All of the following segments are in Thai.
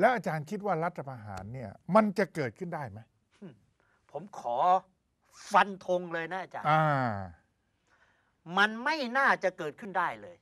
แล้วอาจารย์คิดว่ารัฐประหารเนี่ย มันจะเกิดขึ้นได้ไหมผมขอฟันธงเลยนะอาจารย์อ่า มันไม่น่าจะเกิดขึ้นได้เลย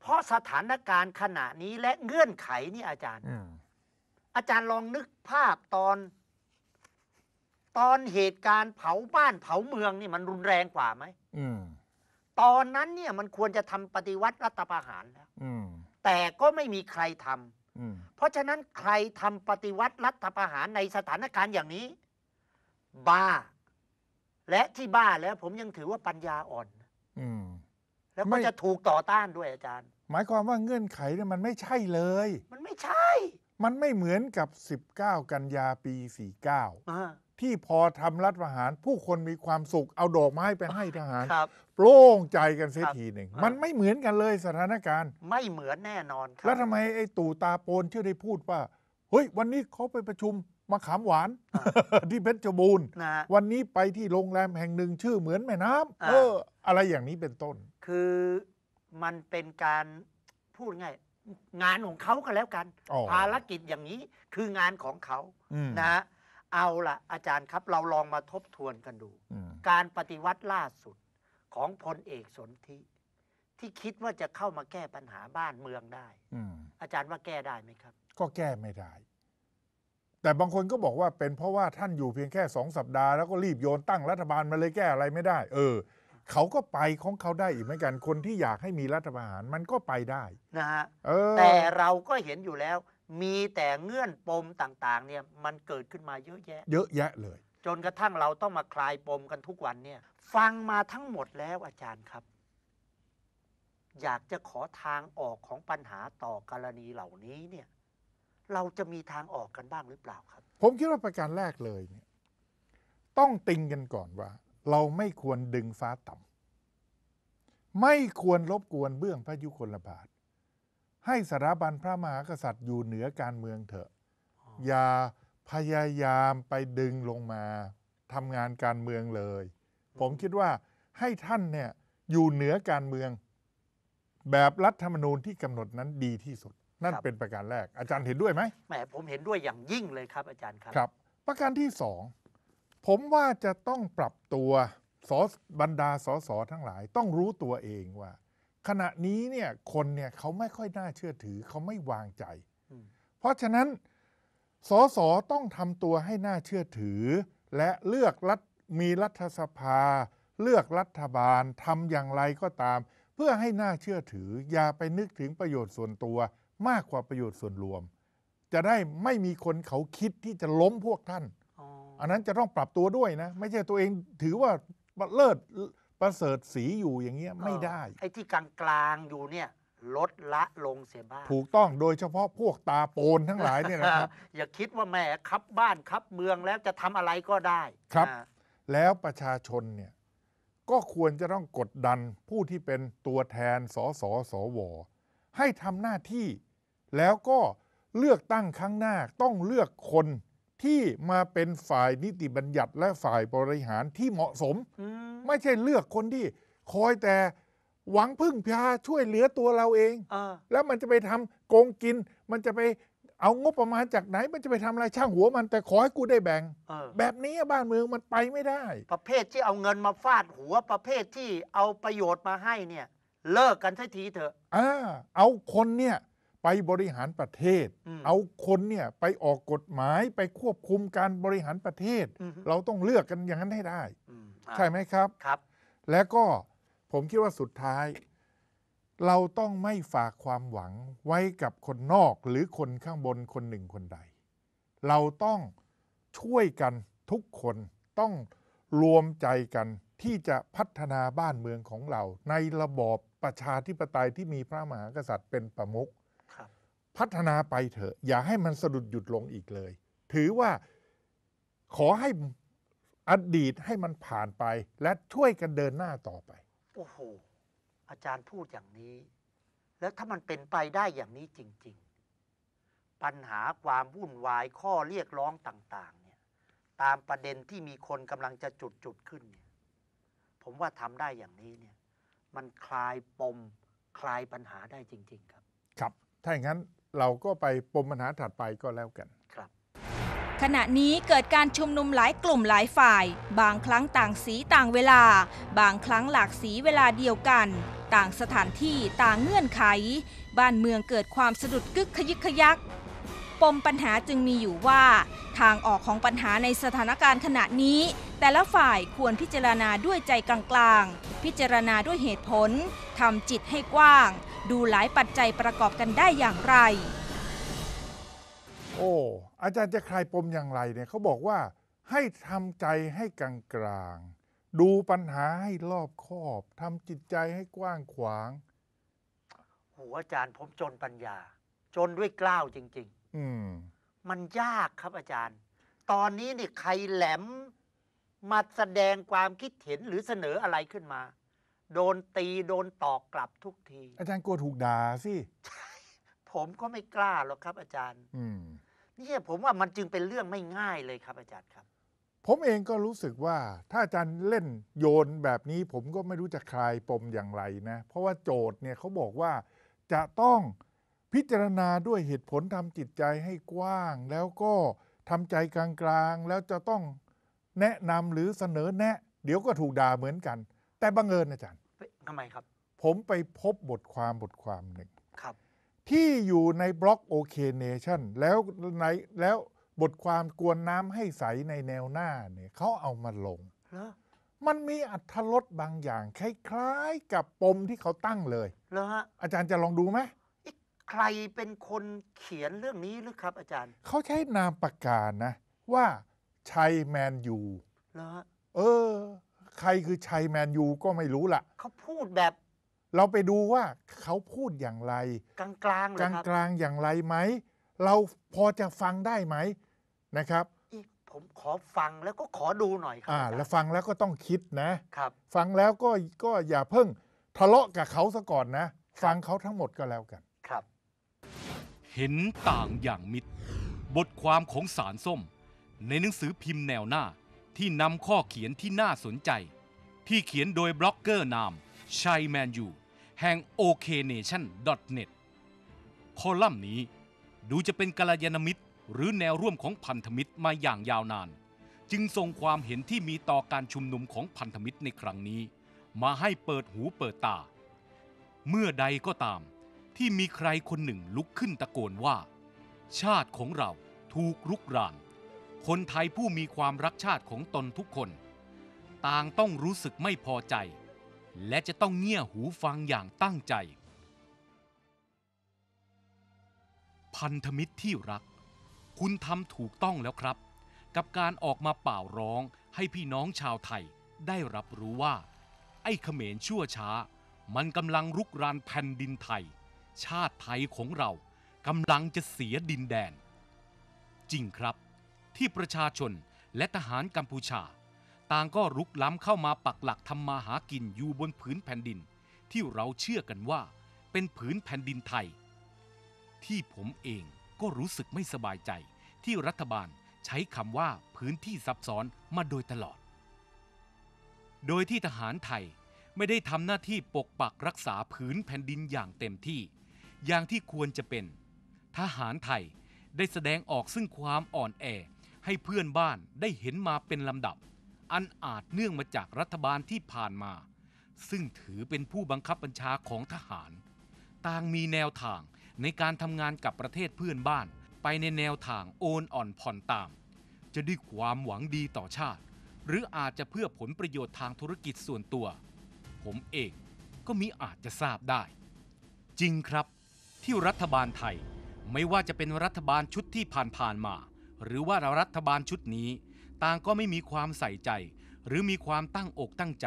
เพราะสถานการณ์ขณะนี้และเงื่อนไขนี่อาจารย์ อืมอาจารย์ลองนึกภาพตอน ตอนเหตุการณ์เผาบ้านเผาเมืองนี่มันรุนแรงกว่าไหม อืมตอนนั้นเนี่ยมันควรจะทำปฏิวัติรัฐประหารแล้ว อืมแต่ก็ไม่มีใครทำอืม เพราะฉะนั้นใครทำปฏิวัติรัฐประหารในสถานการณ์อย่างนี้ บ้า และที่บ้าแล้วผมยังถือว่าปัญญาอ่อนอืมแล้วไม่ก็จะถูกต่อต้านด้วยอาจารย์ หมายความว่าเงื่อนไขเนี่ยมันไม่ใช่เลย มันไม่ใช่ มันไม่เหมือนกับ 19 กันยาปี 49อ่า ที่พอทำรัฐประหาร ผู้คนมีความสุขเอาดอกไม้ไปให้ทหาร ครับโปร่งใจกันเสียครับทีหนึ่งอ่ามัมันไม่เหมือนกันเลยสถานการณ์ ไม่เหมือนแน่นอนครัแล้วทำไมไอ้ตู่ตาโปนเชื่อได้พูดว่า เฮ้ย วันนี้เขาไปประชุมมาขามหวาน ที่เพชรบูรณ์ นะฮะ วันนี้ไปที่โรงแรมแห่งหนึ่งชื่อเหมือนแม่น้ำอ่า เออ อะไรอย่างนี้เป็นต้น คือมันเป็นการพูดง่ายงานของเขาก็แล้วกัน อ๋อ ภารกิจอย่างนี้คืองานของเขาอืมนะฮะ เอาละอาจารย์ครับ เราลองมาทบทวนกันดูอืมการปฏิวัติล่าสุดของพลเอกสนธิที่คิดว่าจะเข้ามาแก้ปัญหาบ้านเมืองได้อืมอาจารย์ว่าแก้ได้ไหมครับ ก็แก้ไม่ได้ แต่บางคนก็บอกว่าเป็นเพราะว่าท่านอยู่เพียงแค่สองสัปดาห์แล้วก็รีบโยนตั้งรัฐบาลมาเลยแก้อะไรไม่ได้ เออ เขาก็ไปของเขาได้อีกเหมือนกันคนที่อยากให้มีรัฐประหารมันก็ไปได้นะฮะเออแต่เราก็เห็นอยู่แล้ว มีแต่เงื่อนปมต่างๆเนี่ยมันเกิดขึ้นมาเยอะแยะ เยอะแยะเลย จนกระทั่งเราต้องมาคลายปมกันทุกวันเนี่ย ฟังมาทั้งหมดแล้วอาจารย์ครับ อยากจะขอทางออกของปัญหาต่อกรณีเหล่านี้เนี่ย เราจะมีทางออกกันบ้างหรือเปล่าครับ ผมคิดว่าประการแรกเลยเนี่ย ต้องติงกันก่อนว่า เราไม่ควรดึงฟ้าต่ำไม่ควรรบกวนเบื้องพระยุคลบาท ให้สถาบันพระมหากษัตริย์อยู่เหนือการเมืองเถอะ อย่าพยายามไปดึงลงมาทำงานการเมืองเลย ผมคิดว่าให้ท่านเนี่ยอยู่เหนือการเมือง แบบรัฐธรรมนูญที่กำหนดนั้นดีที่สุด นั่นครับ เป็นประการแรก อาจารย์เห็นด้วยไหม แหมผมเห็นด้วยอย่างยิ่งเลยครับอาจารย์ครับ ครับ ประการที่สอง ผมว่าจะต้องปรับตัวสบรรดาสสทั้งหลาย ต้องรู้ตัวเองว่า ขณะนี้เนี่ยคนเนี่ยเขาไม่ค่อยน่าเชื่อถือเขาไม่วางใจอืมเพราะฉะนั้นสสต้องทำตัวให้น่าเชื่อถือ และเลือกรัฐมีรัฐสภา เลือกรัฐบาลทำอย่างไรก็ตาม เพื่อให้น่าเชื่อถือ อย่าไปนึกถึงประโยชน์ส่วนตัว มากกว่าประโยชน์ส่วนรวม จะได้ไม่มีคนเขาคิดที่จะล้มพวกท่านอ๋ออันนั้นจะต้องปรับตัวด้วยนะ ไม่ใช่ตัวเองถือว่าเลิศ ประเสริฐสีอยู่อย่างเงี้ยไม่ได้ ไอ้ที่กลางกลางๆอยู่เนี่ยลดละลงเสียบ้างถูกต้องโดยเฉพาะพวกตาโปนทั้งหลายเนี่ยนะครับ อย่าคิดว่าแหม่ครับบ้านครับเมืองแล้วจะทำอะไรก็ได้ครับ อ่าแล้วประชาชนเนี่ยก็ควรจะต้องกดดันผู้ที่เป็นตัวแทนสสสว ให้ทำหน้าที่ แล้วก็เลือกตั้งครั้งหน้าต้องเลือกคน ที่มาเป็นฝ่ายนิติบัญญัติและฝ่ายบริหารที่เหมาะสมอืมไม่ใช่เลือกคนที่คอยแต่หวังพึ่งพาช่วยเหลือตัวเราเองเออแล้วมันจะไปทำโกงกิน มันจะไปเอางบประมาณจากไหน มันจะไปทำอะไรช่างหัวมันแต่ขอให้กูได้แบ่ง เออ แบบนี้บ้านเมืองมันไปไม่ได้ ประเภทที่เอาเงินมาฟาดหัวประเภทที่เอาประโยชน์มาให้เนี่ย เลิกกันสักทีเถอะ อ่าเอาคนเนี่ย ไปบริหารประเทศอืมเอาคนเนี่ยไปออกกฎหมายไปควบคุมการบริหารประเทศอือฮึเราต้องเลือกกันอย่างนั้นให้ได้อืมอะใช่ไหมครับครับ และก็ผมคิดว่าสุดท้าย เราต้องไม่ฝากความหวังไว้กับคนนอกหรือคนข้างบนคนหนึ่งคนใด เราต้องช่วยกันทุกคนต้องรวมใจกันที่จะพัฒนาบ้านเมืองของเรา ในระบอบประชาธิปไตยที่มีพระมหากษัตริย์เป็นประมุขครับ พัฒนาไปเถอะ อย่าให้มันสะดุดหยุดลงอีกเลย ถือว่าขอให้อดีตให้มันผ่านไป และช่วยกันเดินหน้าต่อไป โอ้โห อาจารย์พูดอย่างนี้ แล้วถ้ามันเป็นไปได้อย่างนี้จริง ๆ ปัญหาความวุ่นวายข้อเรียกร้องต่าง ๆ เนี่ย ตามประเด็นที่มีคนกำลังจะจุดจุดๆขึ้นเนี่ย ผมว่าทำได้อย่างนี้เนี่ย มันคลายปม คลายปัญหาได้จริง ๆ ครับ ครับ ถ้าอย่างนั้น เราก็ไปปมปัญหาถัดไปก็แล้วกันครับขณะนี้เกิดการชุมนุมหลายกลุ่มหลายฝ่าย บางครั้งต่างสีต่างเวลา บางครั้งหลากสีเวลาเดียวกัน ต่างสถานที่ต่างเงื่อนไข บ้านเมืองเกิดความสะดุดกึกขยึกขยัก ปมปัญหาจึงมีอยู่ว่า ทางออกของปัญหาในสถานการณ์ขณะนี้ แต่ละฝ่ายควรพิจารณาด้วยใจกลางๆ พิจารณาด้วยเหตุผลทำจิตให้กว้าง ดูหลายปัจจัยประกอบกันได้อย่างไร โอ้อาจารย์จะคลายปมอย่างไรเนี่ยเขาบอกว่าให้ทำใจให้กลางกลางๆดูปัญหาให้รอบคอบทำจิตใจให้กว้างขวางโหอาจารย์ผมจนปัญญา จนด้วยกล้าวจริงอืมๆมันยากครับอาจารย์ ตอนนี้นี่ใครแหลมมาแสดงความคิดเห็นหรือเสนออะไรขึ้นมา โดนตีโดนตอกกลับทุกที อาจารย์กลัวถูกด่าสิ ผมก็ไม่กล้าหรอกครับ อาจารย์อืม เนี่ยผมว่ามันจึงเป็นเรื่องไม่ง่ายเลยครับ อาจารย์ครับ ผมเองก็รู้สึกว่า ถ้าอาจารย์เล่นโยนแบบนี้ ผมก็ไม่รู้จะคลายปมอย่างไรนะ เพราะว่าโจทย์เนี่ยเขาบอกว่าจะต้องพิจารณาด้วยเหตุผลทำจิตใจให้กว้าง แล้วก็ทำใจกลางๆ แล้วจะต้องแนะนำหรือเสนอแนะ เดี๋ยวก็ถูกด่าเหมือนกัน แต่บังเอิญอาจารย์ทำไมครับ ผมไปพบบทความบทความหนึ่งครับ ที่อยู่ในบล็อกโอเคเนชั่นแล้วในแล้วบทความกวนน้ำให้ใสในแนวหน้าเนี่ยเขาเอามาลง เหรอมันมีอัธรสบางอย่าง คล้ายๆ กับปมที่เขาตั้งเลย เหรอฮะอาจารย์จะลองดูไหมเอ๊ะใครเป็นคนเขียนเรื่องนี้หรือครับ อาจารย์ เขาใช้นามปากกานะ ว่าชัยแมนยูเหรอฮะ เออ ใครคือชัยแมนยูก็ไม่รู้ล่ะ เขาพูดแบบ เราไปดูว่าเขาพูดอย่างไร กลางๆเลยกลางครับกลางๆอย่างไรไหม เราพอจะฟังได้ไหมนะครับเอ๊ะผมขอฟังแล้วก็ขอดูหน่อยครัอ่าอาจารย์แล้วฟังแล้วก็ต้องคิดนะครับ ฟังแล้วก็ก็อย่าเพิ่งทะเลาะกับเขาซะก่อนนะ ฟังเขาทั้งหมดก็แล้วกันครับ เห็นต่างอย่างมิตร บทความของสารส้ม ในหนังสือพิมพ์แนวหน้า ที่นำข้อเขียนที่น่าสนใจ ที่เขียนโดยบล็อกเกอร์นามชัยแมนยูแห่ง oknation.net คอลัมน์นี้ดูจะเป็นกลยาณมิตร หรือแนวร่วมของพันธมิตรมาอย่างยาวนาน จึงส่งความเห็นที่มีต่อการชุมนุมของพันธมิตรในครั้งนี้ มาให้เปิดหูเปิดตา เมื่อใดก็ตาม ที่มีใครคนหนึ่งลุกขึ้นตะโกนว่า ชาติของเราถูกรุกราน คนไทยผู้มีความรักชาติของตนทุกคน ต่างต้องรู้สึกไม่พอใจ และจะต้องเงี่ยหูฟังอย่างตั้งใจ พันธมิตรที่รัก คุณทำถูกต้องแล้วครับ กับการออกมาเป่าร้องให้พี่น้องชาวไทยได้รับรู้ว่า ไอ้เขมรชั่วช้า มันกำลังรุกรานแผ่นดินไทย ชาติไทยของเรากำลังจะเสียดินแดน จริงครับ ที่ประชาชนและทหารกัมพูชา ต่างก็รุกล้ำเข้ามาปักหลักทำมาหากินอยู่บนผืนแผ่นดิน ที่เราเชื่อกันว่า เป็นผืนแผ่นดินไทย ที่ผมเองก็รู้สึกไม่สบายใจ ที่รัฐบาลใช้คำว่าพื้นที่ซับซ้อนมาโดยตลอด โดยที่ทหารไทยไม่ได้ทำหน้าที่ปกปักรักษาผืนแผ่นดินอย่างเต็มที่ อย่างที่ควรจะเป็น ทหารไทยได้แสดงออกซึ่งความอ่อนแอ ให้เพื่อนบ้านได้เห็นมาเป็นลำดับ อันอาจเนื่องมาจากรัฐบาลที่ผ่านมา ซึ่งถือเป็นผู้บังคับบัญชาของทหาร ต่างมีแนวทางในการทำงานกับประเทศเพื่อนบ้าน ไปในแนวทางโอนอ่อนผ่อนตาม จะด้วยความหวังดีต่อชาติ หรืออาจจะเพื่อผลประโยชน์ทางธุรกิจส่วนตัว ผมเองก็มิอาจจะทราบได้ จริงครับ ที่รัฐบาลไทยไม่ว่าจะเป็นรัฐบาลชุดที่ผ่านๆมา หรือว่ารัฐบาลชุดนี้ ต่างก็ไม่มีความใส่ใจ หรือมีความตั้งอกตั้งใจ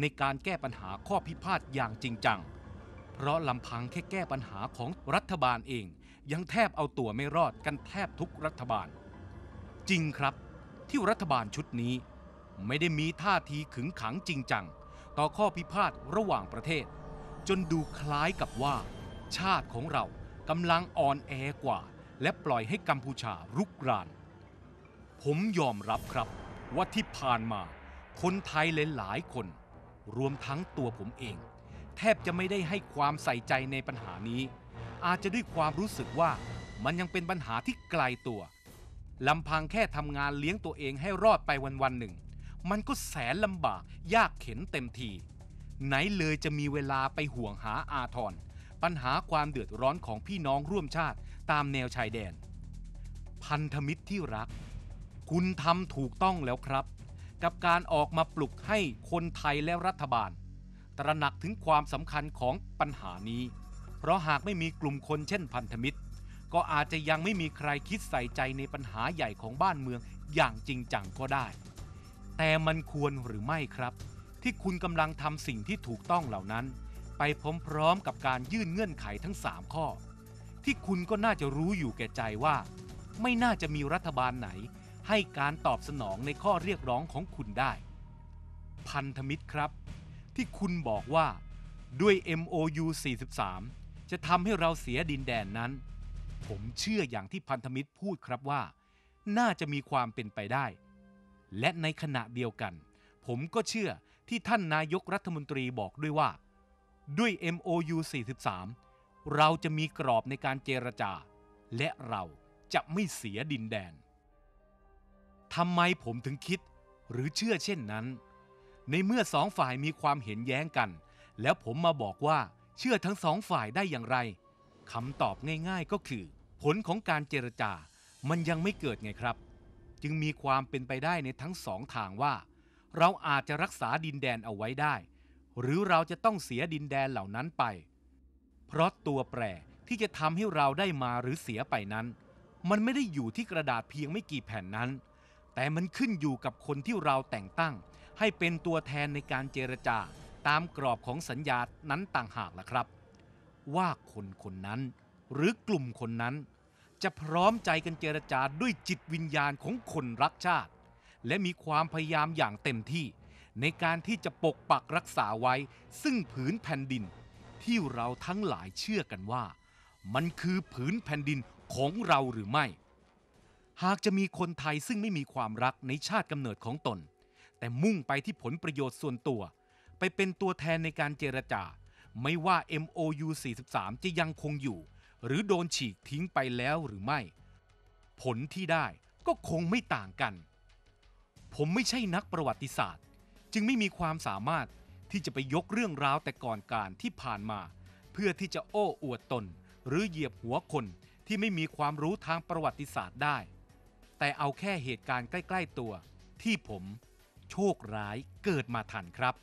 ในการแก้ปัญหาข้อพิพาทอย่างจริงจัง เพราะลำพังแค่แก้ปัญหาของรัฐบาลเอง ยังแทบเอาตัวไม่รอดกันแทบทุกรัฐบาล จริงครับที่รัฐบาลชุดนี้ ไม่ได้มีท่าทีขึงขังจริงจัง ต่อข้อพิพาทระหว่างประเทศ จนดูคล้ายกับว่า ชาติของเรากำลังอ่อนแอกว่า และปล่อยให้กัมพูชารุกราน ผมยอมรับครับว่าที่ผ่านมา คนไทยหลายๆคน รวมทั้งตัวผมเอง แทบจะไม่ได้ให้ความใส่ใจในปัญหานี้ อาจจะด้วยความรู้สึกว่ามันยังเป็นปัญหาที่ไกลตัวลำพังแค่ทำงานเลี้ยงตัวเองให้รอดไปวันๆหนึ่ง มันก็แสนลำบากยากเข็นเต็มที ไหนเลยจะมีเวลาไปห่วงหาอาทร ปัญหาความเดือดร้อนของพี่น้องร่วมชาติตามแนวชายแดน พันธมิตรที่รัก คุณทำถูกต้องแล้วครับ กับการออกมาปลุกให้คนไทยและรัฐบาล ตระหนักถึงความสำคัญของปัญหานี้ เพราะหากไม่มีกลุ่มคนเช่นพันธมิตร ก็อาจจะยังไม่มีใครคิดใส่ใจในปัญหาใหญ่ของบ้านเมืองอย่างจริงจังก็ได้ แต่มันควรหรือไม่ครับ ที่คุณกำลังทำสิ่งที่ถูกต้องเหล่านั้น ไปพร้อมๆกับการยื่นเงื่อนไขทั้ง 3 ข้อ ที่คุณก็น่าจะรู้อยู่แก่ใจว่า ไม่น่าจะมีรัฐบาลไหน ให้การตอบสนองในข้อเรียกร้องของคุณได้ พันธมิตรครับ ที่คุณบอกว่าด้วย MOU 43 จะทำให้เราเสียดินแดนนั้น ผมเชื่ออย่างที่พันธมิตรพูดครับว่า น่าจะมีความเป็นไปได้ และในขณะเดียวกัน ผมก็เชื่อที่ท่านนายกรัฐมนตรีบอกด้วยว่า ด้วย MOU 43 เราจะมีกรอบในการเจรจา และเราจะไม่เสียดินแดนทำไมผมถึงคิดหรือเชื่อเช่นนั้น ในเมื่อสองฝ่ายมีความเห็นแย้งกัน แล้วผมมาบอกว่าเชื่อทั้งสองฝ่ายได้อย่างไรคำตอบง่ายๆก็คือ ผลของการเจรจามันยังไม่เกิดไงครับ จึงมีความเป็นไปได้ในทั้งสองทางว่า เราอาจจะรักษาดินแดนเอาไว้ได้ หรือเราจะต้องเสียดินแดนเหล่านั้นไป เพราะตัวแปรที่จะทำให้เราได้มาหรือเสียไปนั้น มันไม่ได้อยู่ที่กระดาษเพียงไม่กี่แผ่นนั้น แต่มันขึ้นอยู่กับคนที่เราแต่งตั้ง ให้เป็นตัวแทนในการเจรจาตามกรอบของสัญญานั้นต่างหากล่ะครับ ว่าคนคนนั้น หรือกลุ่มคนนั้น จะพร้อมใจกันเจรจาด้วยจิตวิญญาณของคนรักชาติ และมีความพยายามอย่างเต็มที่ ในการที่จะปกปักรักษาไว้ ซึ่งผืนแผ่นดิน ที่เราทั้งหลายเชื่อกันว่า มันคือผืนแผ่นดินของเราหรือไม่ หากจะมีคนไทยซึ่งไม่มีความรักในชาติกำเนิดของตน แต่มุ่งไปที่ผลประโยชน์ส่วนตัว ไปเป็นตัวแทนในการเจรจา ไม่ว่า MOU 43 จะยังคงอยู่ หรือโดนฉีกทิ้งไปแล้วหรือไม่ ผลที่ได้ก็คงไม่ต่างกัน ผมไม่ใช่นักประวัติศาสตร์ จึงไม่มีความสามารถที่จะไปยกเรื่องราวแต่ก่อนการที่ผ่านมา เพื่อที่จะโอ้อวดตน หรือเหยียบหัวคนที่ไม่มีความรู้ทางประวัติศาสตร์ได้ แต่เอาแค่เหตุการณ์ใกล้ ๆตัว ที่ผมโชคร้ายเกิดมาทันครับ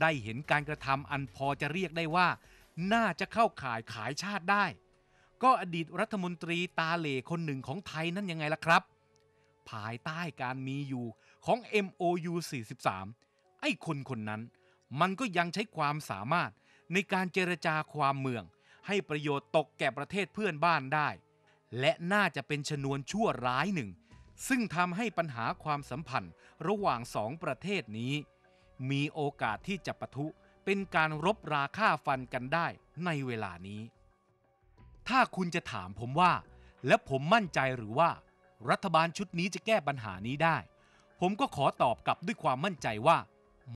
ได้เห็นการกระทำอันพอจะเรียกได้ว่า น่าจะเข้าข่ายขายชาติได้ ก็อดีตรัฐมนตรีตาเหล่คนหนึ่งของไทยนั่นยังไงล่ะครับ ภายใต้การมีอยู่ของ MOU 43 ไอ้คนคนนั้น มันก็ยังใช้ความสามารถในการเจรจาความเมือง ให้ประโยชน์ตกแก่ประเทศเพื่อนบ้านได้ และน่าจะเป็นชนวนชั่วร้ายหนึ่ง ซึ่งทำให้ปัญหาความสัมพันธ์ระหว่างสองประเทศนี้ มีโอกาสที่จะปะทุเป็นการรบราค่าฟันกันได้ในเวลานี้ ถ้าคุณจะถามผมว่า และผมมั่นใจหรือว่า รัฐบาลชุดนี้จะแก้ปัญหานี้ได้ ผมก็ขอตอบกลับด้วยความมั่นใจว่า